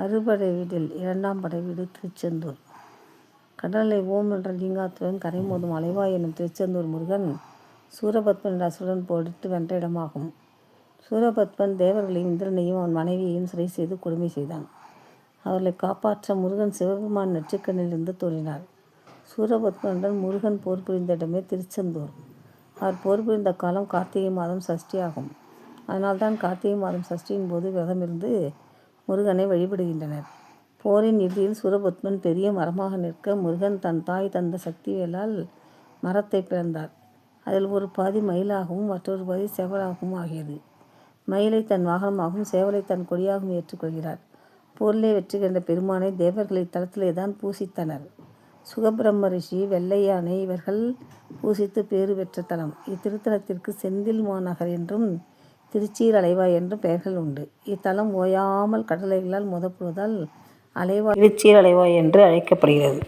அறுபடை வீட்டில் இரண்டாம் படை வீடு திருச்செந்தூர். கடலை ஓம் என்ற லிங்காத்துடன் கரை மோதும் அலைவாய் எனும் திருச்செந்தூர் முருகன் சூரபத்மன் என்ற அசுரன் வென்ற இடமாகும். சூரபத்மன் தேவர்களையும் இந்திரனையும் அவன் மனைவியையும் சிறை செய்து கொடுமை செய்தான். அவர்களை காப்பாற்ற முருகன் சிவபெருமான் நெற்றிக்கண்ணிலிருந்து தோன்றினார். சூரபத்மனுடன் முருகன் போர் புரிந்த இடமே திருச்செந்தூர். அவர் போர் புரிந்த காலம் கார்த்திகை மாதம் சஷ்டி ஆகும். அதனால்தான் கார்த்திகை மாதம் சஷ்டியின் போது விரதமிருந்து முருகனை வழிபடுகின்றனர். போரின் இறுதியில் சூரபத்மன் பெரிய மரமாக நிற்க முருகன் தன் தாய் தந்த சக்திவேலால் மரத்தை பிளந்தார். அதில் ஒரு பாதி மயிலாகவும் மற்றொரு பாதி சேவலாகவும் ஆகியது. மயிலை தன் வாகனமாகவும் சேவலை தன் கொடியாகவும் ஏற்றுக்கொள்கிறார். போரிலே வெற்றி கண்ட பெருமானை தேவர்கள் இத்தலத்திலே தான் பூசித்தனர். சுகபிரம்ம ரிஷி வெள்ளையானை இவர்கள் பூசித்து பேறு பெற்ற தலம். இத்திருத்தலத்திற்கு செந்தில் மாநகர் என்றும் திருச்சீர் அலைவாய் என்றும் பெயர்கள் உண்டு. இத்தலம் ஓயாமல் கடலைகளால் முதப்படுவதால் அலைவாய் திருச்சீர் அலைவாய் என்று அழைக்கப்படுகிறது.